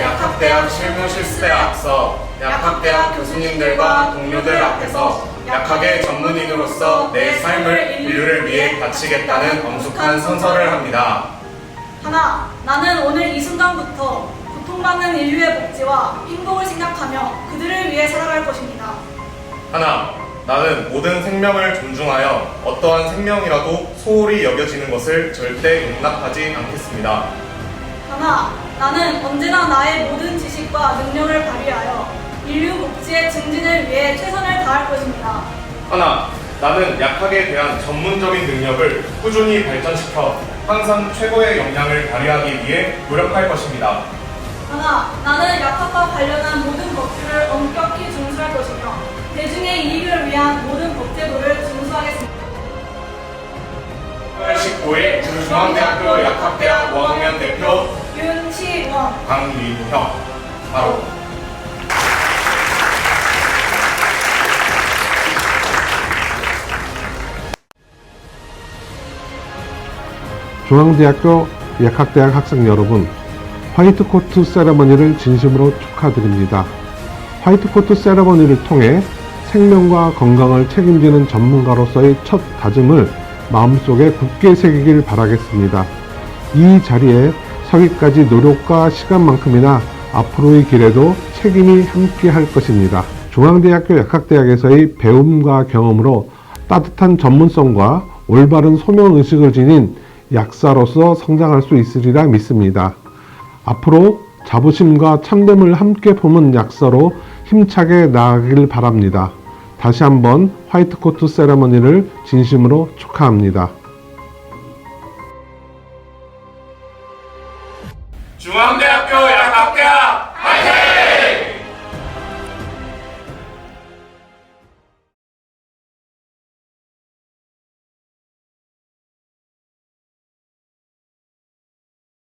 약학대학 실무 실습에 앞서 약학대학 교수님들과 동료들 앞에서 약학의 전문인으로서 내 삶을 인류를 위해 바치겠다는 엄숙한 선서를 합니다. 하나, 나는 오늘 이 순간부터 고통받는 인류의 복지와 행복을 생각하며 그들을 위해 살아갈 것입니다. 하나, 나는 모든 생명을 존중하여 어떠한 생명이라도 소홀히 여겨지는 것을 절대 용납하지 않겠습니다. 하나, 나는 언제나 나의 모든 지식과 능력을 발휘하여 인류 복지의 증진을 위해 최선을 다할 것입니다. 하나, 나는 약학에 대한 전문적인 능력을 꾸준히 발전시켜 항상 최고의 역량을 발휘하기 위해 노력할 것입니다. 하나, 나는 약학과 관련한 모든 법규를 엄격히 준수할 것이며 대중의 이익을 위한 모든 법제도를 준수하겠습니다. 8월 19일 중앙대학교 약학대학 5학년 대표 윤치원. 강리형 바로. 중앙대학교 약학대학 학생 여러분, 화이트코트 세레머니를 진심으로 축하드립니다. 화이트코트 세레머니를 통해 생명과 건강을 책임지는 전문가로서의 첫 다짐을 마음속에 굳게 새기길 바라겠습니다. 이 자리에 서기까지 노력과 시간만큼이나 앞으로의 길에도 책임이 함께 할 것입니다. 중앙대학교 약학대학에서의 배움과 경험으로 따뜻한 전문성과 올바른 소명의식을 지닌 약사로서 성장할 수 있으리라 믿습니다. 앞으로 자부심과 참됨을 함께 품은 약사로 힘차게 나아가길 바랍니다. 다시 한번 화이트 코트 세레머니를 진심으로 축하합니다. 중앙대학교 양학대학